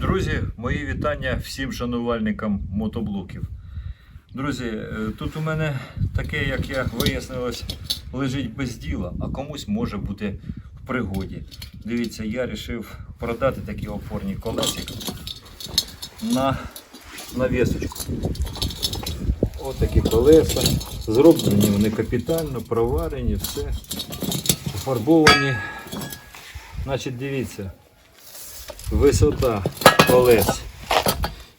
Друзі, мої вітання всім шанувальникам мотоблоків. Друзі, е, тут у мене таке, як я вияснилось, лежить без діла, а комусь може бути в пригоді. Дивіться, я вирішив продати такі опорні колесики на навісочку. Ось такі колеса. Зроблені вони капітально, проварені, все. Пофарбовані. Значить, дивіться, висота колес.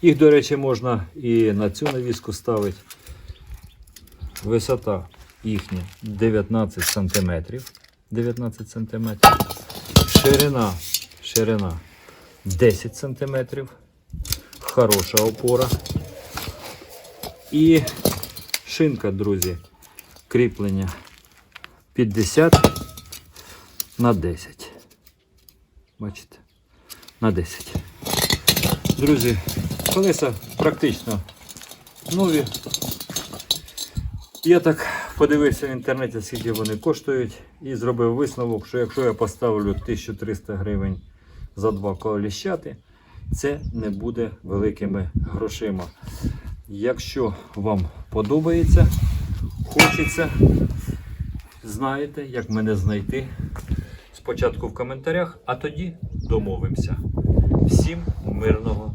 Їх, до речі, можна і на цю навіску ставити. Висота їхня 19 см. 19 см. Ширина, ширина 10 см. Хороша опора. І шинка, друзі, кріплення 50 на 10. Бачите? На 10. Друзі, колеса практично нові. Я так подивився в інтернеті, скільки вони коштують, і зробив висновок, що якщо я поставлю 1300 гривень за два коліщати, це не буде великими грошима. Якщо вам подобається, хочеться, знаєте, як мене знайти. Спочатку в коментарях, а тоді домовимося. Всім мирного!